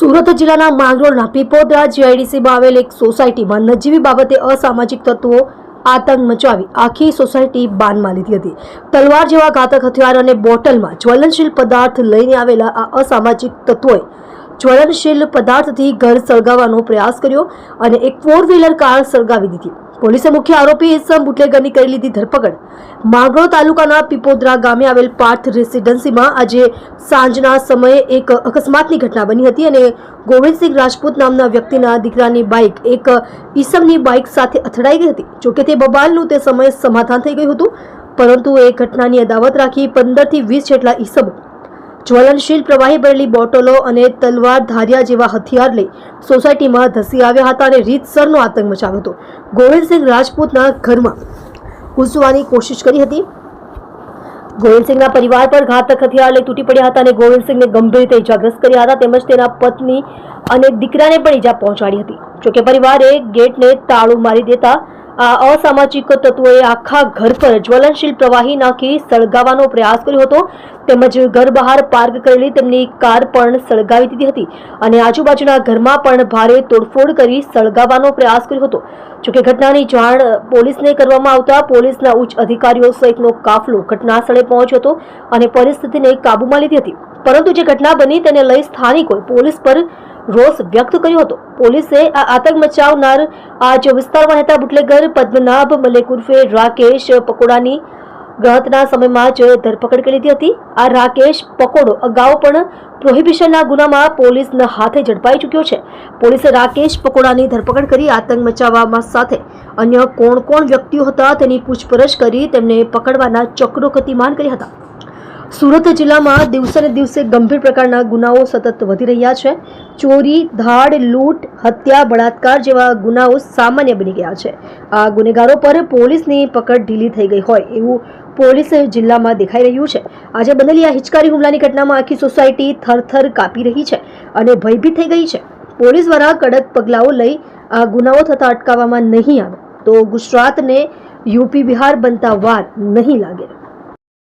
સુરત જિલ્લાના માંગરોળના પીપોદરા જીઆઈડીસીમાં આવેલ એક સોસાયટીમાં નજીવી બાબતે અસામાજિક તત્વો આતંક મચાવી આખી સોસાયટી બાનમાં લીધી હતી. તલવાર જેવા ઘાતક હથિયાર અને બોટલમાં જ્વલનશીલ પદાર્થ લઈને આવેલા આ અસામાજિક તત્વોએ જ્વલનશીલ પદાર્થથી ઘર સળગાવવાનો પ્રયાસ કર્યો અને એક ફોર વ્હીલર કાર સળગાવી દીધી. પોલીસે મુખ્ય આરોપી ઇસમ બુટલેગરની કરી લીધી ધરપકડ. માંગરોળ તાલુકાના પીપોદરા ગામે આવેલ પાર્થ રેસિડેન્સીમાં આજે સાંજના સમયે એક અકસ્માતની ઘટના બની હતી અને ગોવિંદસિંહ રાજપૂત નામના વ્યક્તિના દીકરાની બાઇક એક ઈસમની બાઇક સાથે અથડાઈ ગઈ હતી. જોકે તે બબાલનું તે સમયે સમાધાન થઈ ગયું હતું, પરંતુ એ ઘટનાની અદાવત રાખી પંદરથી વીસ જેટલા ઈસમો જ્વલનશીલ પ્રવાહી ભરેલી બોટલો અને તલવાર ધારિયા જેવા હથિયાર લઈ સોસાયટીમાં ધસી આવ્યા હતા અને રીતસરનો આતંક મચાવ્યો હતો. ગોવિંદસિંહ રાજપૂતના ઘરમાં ઘૂસવાની કોશિશ કરી હતી. ગોવિંદસિંહના પરિવાર પર ઘાતક હથિયાર લઈ તૂટી પડ્યા હતા અને ગોવિંદસિંહને ગંભીર રીતે ઇજાગ્રસ્ત કર્યા હતા. તેમજ તેના પત્ની અને દીકરાને પણ ઈજા પહોંચાડી હતી. જોકે પરિવારે ગેટને તાળું મારી દેતા આ અસામાજિક તત્વોએ આખા ઘર પર જ્વલનશીલ પ્રવાહી નાખી સળગાવવાનો પ્રયાસ કર્યો હતો. તેમજ ઘર બહાર પાર્ક કરેલી તેમની કાર પણ સળગાવી દીધી હતી અને આજુબાજુના ઘરમાં પણ ભારે તોડફોડ કરી સળગાવવાનો પ્રયાસ કર્યો હતો. જોકે ઘટનાની જાણ પોલીસને કરવામાં આવતા પોલીસના ઉચ્ચ અધિકારીઓ સહિતનો કાફલો ઘટના સ્થળે પહોંચ્યો હતો અને પરિસ્થિતિને કાબૂમાં લીધી હતી. પરંતુ જે ઘટના બની તેને લઈ સ્થાનિકોએ પોલીસ પર રોષ વ્યક્ત કર્યો હતો. પોલીસે આ આતંક મચાવનાર આ જે વિસ્તારમાં રહેતા બુટલેગર, પદ્મનાભ મલેક ઉર્ફે રાકેશ પકોડાની ગણતના સમયમાં જ ધરપકડ કરી લીધી હતી. આ રાકેશ પકોડો અગાઉ પણ પ્રોહિબિશનના ગુનામાં પોલીસના હાથે ઝડપાઈ ચૂક્યો છે. પોલીસે રાકેશ પકોડાની ધરપકડ કરી આતંક મચાવવામાં સાથે અન્ય કોણ કોણ વ્યક્તિઓ હતા તેની પૂછપરછ કરી તેમને પકડવાના ચક્રો ગતિમાન કર્યા હતા. સુરત જિલ્લામાં દિવસે દિવસે ગંભીર પ્રકારના ગુનાઓ સતત વધી રહ્યા છે. ચોરી, ધાડ, લૂંટ, હત્યા, બળાત્કાર જેવા ગુનાઓ સામાન્ય બની ગયા છે. આ ગુનેગારો પર પોલીસની પકડ ઢીલી થઈ ગઈ હોય એવું પોલીસ જિલ્લામાં દેખાઈ રહ્યું છે. આજે બનેલી આ હિચકારી હુમલાની ઘટનામાં આખી સોસાયટી થરથર કાપી રહી છે અને ભયભીત થઈ ગઈ છે. પોલીસ દ્વારા કડક પગલાઓ લઈ આ ગુનાઓ થતા અટકાવવામાં નહીં આવે તો ગુજરાતને યુપી બિહાર બનતા વાર નહીં લાગે.